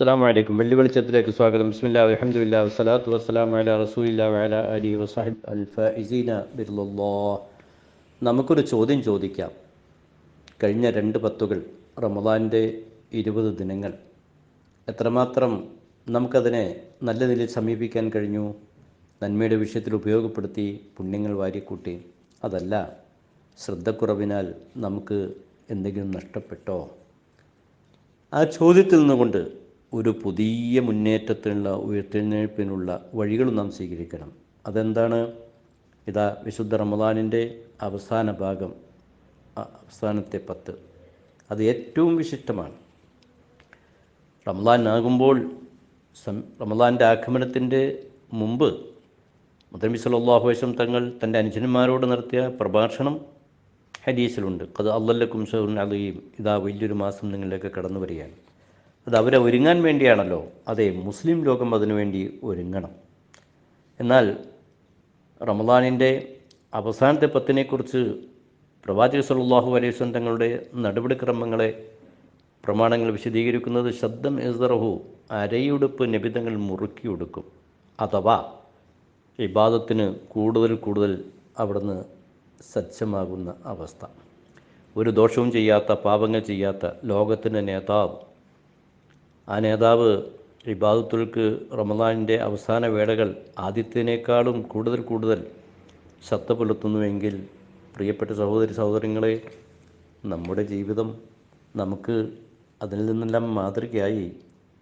അസ്സാം വലൈക്കും വെള്ളി വെളിച്ചത്തിലേക്ക് സ്വാഗതം. ബിസ്മില്ലാ അലഹമുല്ല വസ്സലാത്തു വസ്സലാം അല റസൂലില്ല അലി വസാഹിബ് അൽഫീന ബിർലല്ലാ നമുക്കൊരു ചോദ്യം ചോദിക്കാം. കഴിഞ്ഞ രണ്ട് പത്തുകൾ റമദാന്റെ ഇരുപത് ദിനങ്ങൾ എത്രമാത്രം നമുക്കതിനെ നല്ല നിലയിൽ സമീപിക്കാൻ കഴിഞ്ഞു? നന്മയുടെ വിഷയത്തിൽ ഉപയോഗപ്പെടുത്തി പുണ്യങ്ങൾ വാരിക്കൂട്ടി. അതല്ല ശ്രദ്ധക്കുറവിനാൽ നമുക്ക് എന്തെങ്കിലും നഷ്ടപ്പെട്ടോ? ആ ചോദ്യത്തിൽ നിന്നുകൊണ്ട് ഒരു പുതിയ മുന്നേറ്റത്തിനുള്ള ഉയർത്തെഴുന്നേൽപ്പിനുള്ള വഴികളും നാം സ്വീകരിക്കണം. അതെന്താണ്? ഇതാ വിശുദ്ധ റമദാനിന്റെ അവസാന ഭാഗം അവസാനത്തെ പത്ത്. അത് ഏറ്റവും വിശിഷ്ടമാണ്. സം റമദാന്റെ ആഗമനത്തിന്റെ മുമ്പ് മുത്തനബി സല്ലല്ലാഹു അലൈഹി തങ്ങൾ തന്റെ അനുജന്മാരോട് നടത്തിയ പ്രഭാഷണം ഹരീസിലുണ്ട് അത് അള്ളല്ലക്കും ഷഹുൻ അലീം. ഇതാ വലിയൊരു മാസം നിങ്ങളിലേക്ക് കടന്നു വരികയാണ് അത് അവരെ ഒരുങ്ങാൻ വേണ്ടിയാണല്ലോ അതെ മുസ്ലിം ലോകം അതിനുവേണ്ടി ഒരുങ്ങണം. എന്നാൽ റമദാനിന്റെ അവസാനത്തെ പത്തിനെക്കുറിച്ച് പ്രവാചക സല്ലാഹു അലൈഹി തങ്ങളുടെ നടപടിക്രമങ്ങളെ പ്രമാണങ്ങൾ വിശദീകരിക്കുന്നത് ശബ്ദം എസറഹു അരയുടുപ്പ് നിബിധങ്ങൾ മുറുക്കിയൊടുക്കും. അഥവാ വിവാദത്തിന് കൂടുതൽ കൂടുതൽ അവിടുന്ന് സജ്ജമാകുന്ന അവസ്ഥ. ഒരു ദോഷവും ചെയ്യാത്ത പാപങ്ങൾ ചെയ്യാത്ത ലോകത്തിന്റെ നേതാവ് ആ നേതാവ് ഇബാദത്തുൽക്ക് റമദാനിന്റെ അവസാന വേളകൾ ആദ്യത്തിനേക്കാളും കൂടുതൽ കൂടുതൽ ശ്രദ്ധ പുലർത്തുന്നുവെങ്കിൽ പ്രിയപ്പെട്ട സഹോദരി സഹോദരങ്ങളെ നമ്മുടെ ജീവിതം നമുക്ക് അതിൽ നിന്നെല്ലാം മാതൃകയായി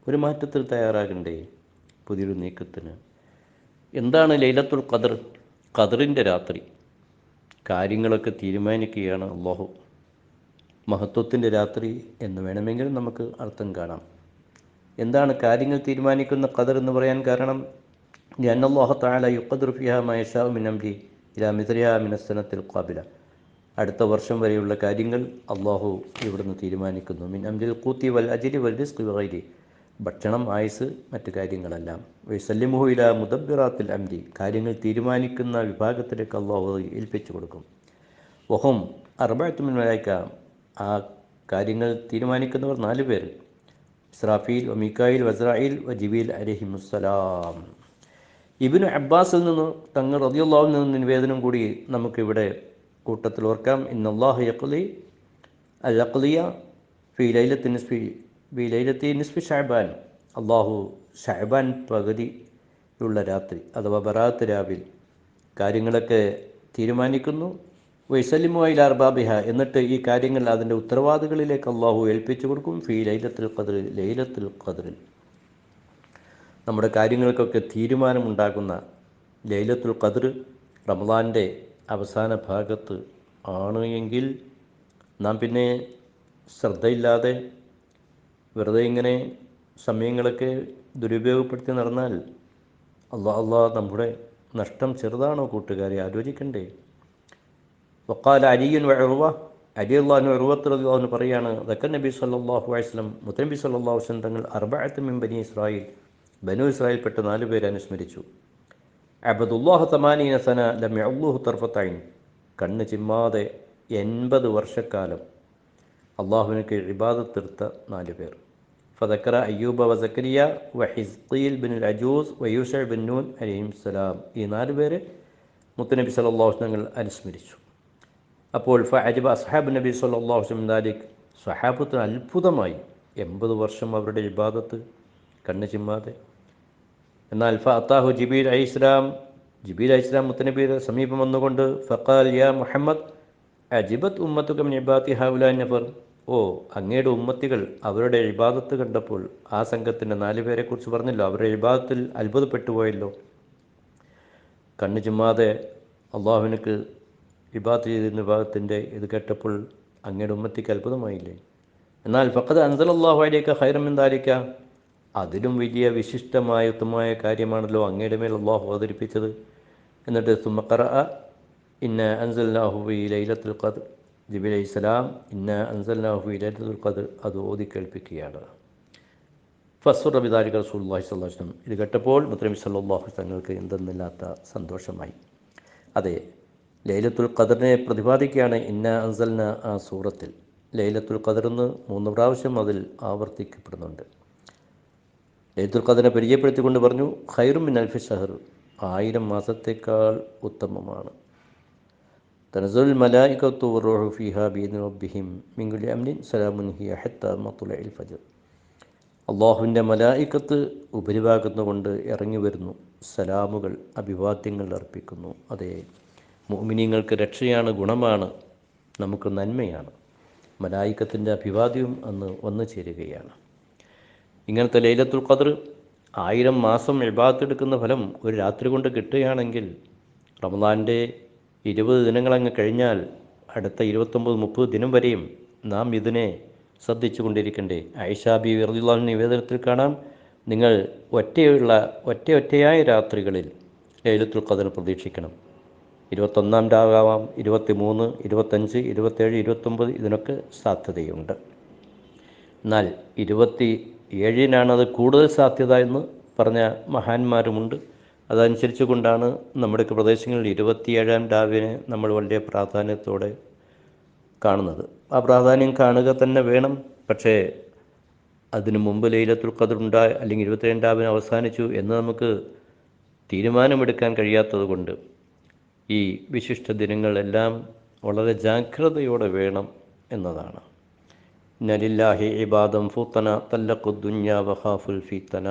ഒരു മാറ്റത്തിൽ തയ്യാറാകണ്ടേ? പുതിയൊരു നീക്കത്തിന്. എന്താണ് ലൈലത്തുൽ ഖദർ ഖദറിന്റെ രാത്രി? കാര്യങ്ങളൊക്കെ തീരുമാനിക്കുകയാണ് അള്ളാഹു. മഹത്വത്തിന്റെ രാത്രി എന്ന് വേണമെങ്കിലും നമുക്ക് അർത്ഥം കാണാം. എന്താണ് കാര്യങ്ങൾ തീരുമാനിക്കുന്ന ഖദർ എന്ന് പറയാൻ കാരണം? അന്നല്ലാഹു താല യുഖദർ ഫിഹ ഇലാ ഖാബില. അടുത്ത വർഷം വരെയുള്ള കാര്യങ്ങൾ അള്ളാഹു ഇവിടുന്ന് തീരുമാനിക്കുന്നു. മിൻ അംജിൽ കൂത്തി വൽ അജിരി വൽ ഭക്ഷണം ആയുസ് മറ്റു കാര്യങ്ങളെല്ലാം. വൈസല്യമുഹു ഇല മുദബിറാത്തിൽ അംരി. കാര്യങ്ങൾ തീരുമാനിക്കുന്ന വിഭാഗത്തിലേക്ക് അള്ളാഹു ഏൽപ്പിച്ചു കൊടുക്കും. വഹും അറുപത്തുമിൻ മലായിക്ക ആ കാര്യങ്ങൾ തീരുമാനിക്കുന്നവർ നാല് പേര്. ഇസ്രാഫീൽ വ മിക്കായിൽ വസ്രായിൽ വ അലഹിമുസ്സലാം. ഇബിനു അബ്ബാസിൽ നിന്ന് തങ്ങൾ റതിയുള്ളാവിൽ നിന്ന് നിവേദനം കൂടി നമുക്കിവിടെ കൂട്ടത്തിൽ ഓർക്കാം. ഇന്നല്ലാഹു അള്ളാഹു അൽ അക്ലിയ ഫി ലൈലത്തി നിസ്ഫി ഫി ലൈലത്തി നിസ്ഫി ഷാബാൻ അള്ളാഹു ഷാബാൻ പകുതിയുള്ള രാത്രി അഥവാ ബറാത്ത് രാവിൽ കാര്യങ്ങളൊക്കെ തീരുമാനിക്കുന്നു. അർബാബിഹ എന്നിട്ട് ഈ കാര്യങ്ങൾ അതിന്റെ ഉത്തരവാദികളിലേക്ക് അള്ളാഹു ഏൽപ്പിച്ചു കൊടുക്കും. ഫി ലൈലത്തുൽ ഖദറിൽ ലൈലത്തുൽ ഖദറിൽ നമ്മുടെ കാര്യങ്ങൾക്കൊക്കെ തീരുമാനമുണ്ടാകുന്ന ലൈലത്തുൽ ഖദർ റമദാന്റെ അവസാന ഭാഗത്ത് ആണ് എങ്കിൽ നാം പിന്നെ ശ്രദ്ധയില്ലാതെ വെറുതെ ഇങ്ങനെ സമയങ്ങളൊക്കെ ദുരുപയോഗപ്പെടുത്തി നടന്നാൽ അള്ളാഹ് അള്ളാഹ് നമ്മുടെ നഷ്ടം ചെറുതാണോ കൂട്ടുകാരെ? ആലോചിക്കണ്ടേ. വക്കാൽ അലിയൻ വഴുവ അലി അള്ളാഹു ഉറുവത്ത് അള്ളാഹുന് പറയാണ് ദക്കൻ നബി സല്ലാഹു വസ്ലം മുത്തനബി സല്ലാഹു വസ്ലം തങ്ങൾ അർബഅത്ത് മിൻ ബനി ഇസ്രായേൽ. ബനു ഇസ്രായേൽപ്പെട്ട നാല് പേരെ അനുസ്മരിച്ചു. അബദുല്ലാഹു തമാനീന സന ലമ്യഅള്ളാഹു തർഫത്തൈൻ. കണ്ണ് ചിമ്മാതെ എൺപത് വർഷക്കാലം അള്ളാഹുവിനക്ക് ഇബാദത്തെടുത്ത നാല് പേർ. ഫതക്കറ അയ്യൂബ വസക്കരിയ വഹിസ്ഖീൽ ബിൻ അജൂസ് വയൂഷ ബിൻ നൂൻ അലിഹിം സലാം. ഈ നാല് പേര് മുത്തനബി സല്ലാഹു തങ്ങൾ അനുസ്മരിച്ചു. അപ്പോൾ ഫഅജബ അജിബ അസ്ഹാബ് നബി സല്ലാഹു വസ്ലം ദാലിക്. സഹാബത്തിന് അത്ഭുതമായി. എൺപത് വർഷം അവരുടെ ഇബാദത്ത് കണ്ണ് ചിമ്മാതെ. എന്നാൽ ഫ അത്താഹു ജിബീർ അലി ഇസ്ലാം ജിബീർ അലി ഇസ്ലാം മുത്തനബിയുടെ സമീപം വന്നുകൊണ്ട് ഫക്കാൽ യാ മുഹമ്മദ് അജിബത്ത് ഉമ്മത്തുകം ഇബാത്തി ഹൗലാൻ നബർ ഓ അങ്ങയുടെ ഉമ്മത്തികൾ അവരുടെ ഇബാദത്ത് കണ്ടപ്പോൾ ആ സംഘത്തിന്റെ നാല് പേരെക്കുറിച്ച് പറഞ്ഞല്ലോ അവരുടെ ഇബാദത്തിൽ അത്ഭുതപ്പെട്ടു പോയല്ലോ കണ്ണു ചുമ്മാതെ അള്ളാഹുവിനക്ക് ഇബാദത്ത് ചെയ്തിരുന്ന വിഭാഗത്തിന്റെ ഇത് കേട്ടപ്പോൾ അങ്ങയുടെ ഉമ്മത്തിക്ക് അത്ഭുതമായില്ലേ? എന്നാൽ ഫക്കത് അൻസലല്ലാഹു അലിയൊക്കെ ഹൈറമെന്താലിക്ക അതിലും വലിയ വിശിഷ്ടമായ ഉത്തമമായ കാര്യമാണല്ലോ അങ്ങയുടെ മേൽ അള്ളാഹു അവതരിപ്പിച്ചത്. എന്നിട്ട് സുമക്കറ ഇന്ന അൻസല്ലാഹുബി ലൈലത്തുൽ ഖദർ. അലൈഹി സ്വലാം ഇന്ന അൻസൽനാഹു ഈ ലൈലത്തുൽ ഖദർ. അത് ഓതി കേൾപ്പിക്കുകയാണ്. ഫസുർ റബിദാരിക റസൂല്ലാഹി സ്വല്ലാസ്ലം ഇത് കേട്ടപ്പോൾ മുത്തനബി സല്ലാഹു തങ്ങൾക്ക് എന്തെന്നില്ലാത്ത സന്തോഷമായി. അതെ ലൈലത്തുൽ ഖദറിനെ പ്രതിപാദിക്കുകയാണ് ഇന്ന അസൽന ആ സൂറത്തിൽ. ലൈലത്തുൽ ഖദറെന്ന് മൂന്ന് പ്രാവശ്യം അതിൽ ആവർത്തിക്കപ്പെടുന്നുണ്ട്. ലൈലത്തുൽ ഖദറിനെ പരിചയപ്പെടുത്തിക്കൊണ്ട് പറഞ്ഞു ഖൈറും മിൻ അൽഫി ഷഹർ ആയിരം മാസത്തേക്കാൾ ഉത്തമമാണ്. തനസുൽ മലായിക്കത്തു വറൂഹു ഫിഹാ റബ്ബിഹിം അള്ളാഹുവിന്റെ മലായിക്കത്ത് ഉപരിഭാഗത്തുകൊണ്ട് ഇറങ്ങി വരുന്നു സലാമുകൾ അഭിവാദ്യങ്ങൾ അർപ്പിക്കുന്നു അതെ. മോമിനിങ്ങൾക്ക് രക്ഷയാണ് ഗുണമാണ് നമുക്ക് നന്മയാണ്. മലായിക്കത്തിന്റെ അഭിവാദ്യവും അന്ന് വന്നു ചേരുകയാണ്. ഇങ്ങനത്തെ ലൈലത്തുൽ ഖദർ ആയിരം മാസം എഴുപാത്തെടുക്കുന്ന ഫലം ഒരു രാത്രി കൊണ്ട് കിട്ടുകയാണെങ്കിൽ റമദാന്റെ ഇരുപത് ദിനങ്ങളങ്ങ് കഴിഞ്ഞാൽ അടുത്ത ഇരുപത്തൊമ്പത് മുപ്പത് ദിനം വരെയും നാം ഇതിനെ ശ്രദ്ധിച്ചു കൊണ്ടിരിക്കണ്ടേ. ഐഷാബി വെറുതെ നിവേദനത്തിൽ കാണാം നിങ്ങൾ ഒറ്റയുള്ള ഒറ്റ ഒറ്റയായ രാത്രികളിൽ ലൈലത്തുൽ ഖദർ പ്രതീക്ഷിക്കണം. ഇരുപത്തൊന്നാം രാവാം ഇരുപത്തി മൂന്ന് ഇരുപത്തഞ്ച് ഇരുപത്തേഴ് ഇരുപത്തൊമ്പത് ഇതിനൊക്കെ സാധ്യതയുണ്ട്. എന്നാൽ ഇരുപത്തി ഏഴിനാണത് കൂടുതൽ സാധ്യത എന്ന് പറഞ്ഞ മഹാന്മാരുമുണ്ട്. അതനുസരിച്ച് കൊണ്ടാണ് നമ്മുടെ പ്രദേശങ്ങളിൽ ഇരുപത്തിയേഴാം രാവിനെ നമ്മൾ വളരെ പ്രാധാന്യത്തോടെ കാണുന്നത്. ആ പ്രാധാന്യം കാണുക തന്നെ വേണം. പക്ഷേ അതിനു മുമ്പ് ലൈലത്തുൽ ഖദർ അല്ലെങ്കിൽ ഇരുപത്തിരണ്ടാവിന് അവസാനിച്ചു എന്ന് നമുക്ക് തീരുമാനമെടുക്കാൻ കഴിയാത്തത് കൊണ്ട് ഈ വിശിഷ്ട ദിനങ്ങളെല്ലാം വളരെ ജാഗ്രതയോടെ വേണം എന്നതാണ്. നലില്ലാഹി ഇബാദം ഫൂത്തന തല്ലഖുദ്ദുഞ്ഞ വഹാഫുൽ ഫീത്തന.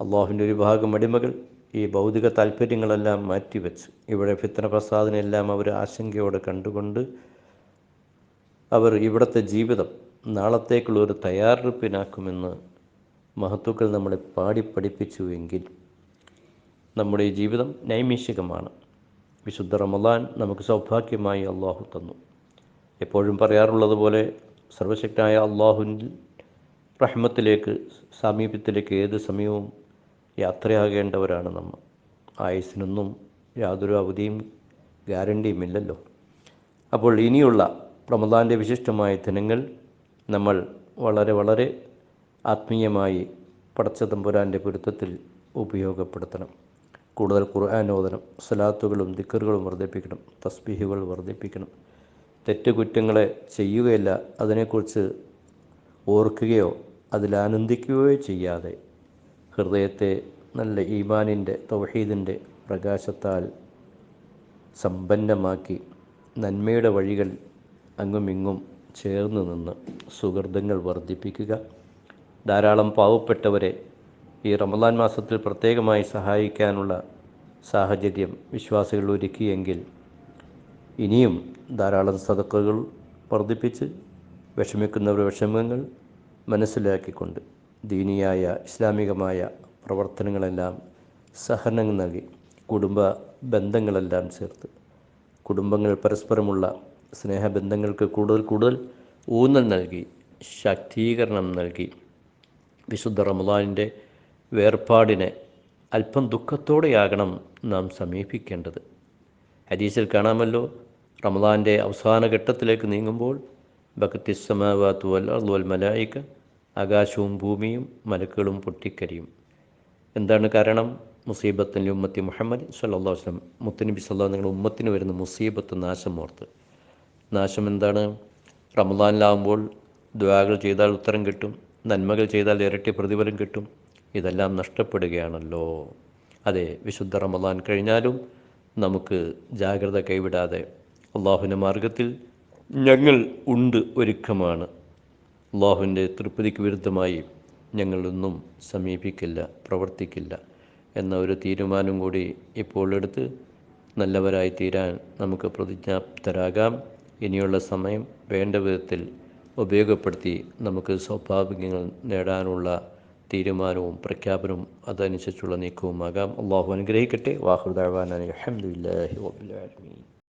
അള്ളാഹുവിന്റെ ഒരു ഭാഗം അടിമകൾ ഈ ഭൗതിക താല്പര്യങ്ങളെല്ലാം മാറ്റിവെച്ച് ഇവിടെ ഫിത്തന പ്രസാദിനെല്ലാം അവർ ആശങ്കയോടെ കണ്ടുകൊണ്ട് അവർ ഇവിടുത്തെ ജീവിതം നാളത്തേക്കുള്ള ഒരു തയ്യാറെടുപ്പിനാക്കുമെന്ന് മഹത്തുക്കൾ നമ്മളെ പാടി പഠിപ്പിച്ചുവെങ്കിൽ നമ്മുടെ ജീവിതം നൈമിഷികമാണ്. വിശുദ്ധ റമദാൻ നമുക്ക് സൗഭാഗ്യമായി അള്ളാഹു തന്നു. എപ്പോഴും പറയാറുള്ളത് പോലെ സർവശക്തനായ അള്ളാഹുവിൽ റഹ്മത്തിലേക്ക് സാമീപ്യത്തിലേക്ക് ഏത് സമയവും യാത്രയാകേണ്ടവരാണ് നമ്മൾ ആയുസിനൊന്നും യാതൊരു അവധിയും ഗ്യാരണ്ടിയും ഇല്ലല്ലോ. അപ്പോൾ ഇനിയുള്ള റമദാന്റെ വിശിഷ്ടമായ ദിനങ്ങൾ നമ്മൾ വളരെ വളരെ ആത്മീയമായി പടച്ചതമ്പുരാന്റെ പൊരുത്തത്തിൽ ഉപയോഗപ്പെടുത്തണം. കൂടുതൽ ഖുർആാനോദനം സലാത്തുകളും ദിക്കറുകളും വർദ്ധിപ്പിക്കണം തസ്ബീഹുകൾ വർദ്ധിപ്പിക്കണം. തെറ്റുകുറ്റങ്ങളെ ചെയ്യുകയല്ല അതിനെക്കുറിച്ച് ഓർക്കുകയോ അതിലാനന്ദിക്കുകയോ ചെയ്യാതെ. ഹൃദയത്തെ നല്ല ഈമാനിന്റെ തൗഹീദിന്റെ പ്രകാശത്താൽ സമ്പന്നമാക്കി നന്മയുടെ വഴികൾ അങ്ങുമിങ്ങും ചേർന്ന് നിന്ന് സുഹൃതങ്ങൾ വർദ്ധിപ്പിക്കുക. ധാരാളം പാവപ്പെട്ടവരെ ഈ റമദാൻ മാസത്തിൽ പ്രത്യേകമായി സഹായിക്കാനുള്ള സാഹചര്യം വിശ്വാസികൾ ഒരുക്കിയെങ്കിൽ ഇനിയും ധാരാളം സതക്കുകൾ വർദ്ധിപ്പിച്ച് വിഷമിക്കുന്നവർ വിഷമങ്ങൾ മനസ്സിലാക്കിക്കൊണ്ട് ദീനിയായ ഇസ്ലാമികമായ പ്രവർത്തനങ്ങളെല്ലാം സഹനം നൽകി കുടുംബ ബന്ധങ്ങളെല്ലാം ചേർത്ത് കുടുംബങ്ങൾ പരസ്പരമുള്ള സ്നേഹബന്ധങ്ങൾക്ക് കൂടുതൽ കൂടുതൽ ഊന്നൽ നൽകി ശാക്തീകരണം നൽകി വിശുദ്ധ റമദാനിന്റെ വേർപാടിനെ അല്പം ദുഃഖത്തോടെയാകണം നാം സമീപിക്കേണ്ടത്. ഹദീസിൽ കാണാമല്ലോ റമദാന്റെ അവസാന ഘട്ടത്തിലേക്ക് നീങ്ങുമ്പോൾ ബക്കത്തിസമാവാത്തു സമാവാത്തു വൽ മലായിക്ക ആകാശവും ഭൂമിയും മലക്കുകളും പൊട്ടിക്കരിയും. എന്താണ് കാരണം? മുസീബത്തിൻ ഉമ്മത്തി മുഹമ്മദ് സല്ലാ വസ്ലം മുത്തനബി സല്ലാ നിങ്ങളുടെ ഉമ്മത്തിന് വരുന്ന മുസീബത്ത് നാശം ഓർത്ത് നാശം എന്താണ്? റമദാനിലാവുമ്പോൾ ദ്വാകൾ ചെയ്താൽ ഉത്തരം കിട്ടും നന്മകൾ ചെയ്താൽ ഇരട്ടി പ്രതിഫലം കിട്ടും ഇതെല്ലാം നഷ്ടപ്പെടുകയാണല്ലോ. അതെ വിശുദ്ധ റമദാൻ കഴിഞ്ഞാലും നമുക്ക് ജാഗ്രത കൈവിടാതെ അള്ളാഹുവിന്റെ മാർഗത്തിൽ ഞങ്ങൾ ഉണ്ട് ഒരുക്കമാണ്. അള്ളാഹുവിന്റെ തൃപ്തിക്ക് വിരുദ്ധമായി ഞങ്ങളൊന്നും സമീപിക്കില്ല പ്രവർത്തിക്കില്ല എന്ന ഒരു തീരുമാനം കൂടി ഇപ്പോൾ എടുത്ത് നല്ലവരായി തീരാൻ നമുക്ക് പ്രതിജ്ഞാപ്തരാകാം. ഇനിയുള്ള സമയം വേണ്ട വിധത്തിൽ ഉപയോഗപ്പെടുത്തി നമുക്ക് സ്വാഭാവികങ്ങൾ നേടാനുള്ള തീരുമാനവും പ്രഖ്യാപനവും അതനുസരിച്ചുള്ള നീക്കവുമാകാം. അള്ളാഹു അനുഗ്രഹിക്കട്ടെ. വാഹുദാൻ അലഹമുല്ലാഹി വബുലാലമീൻ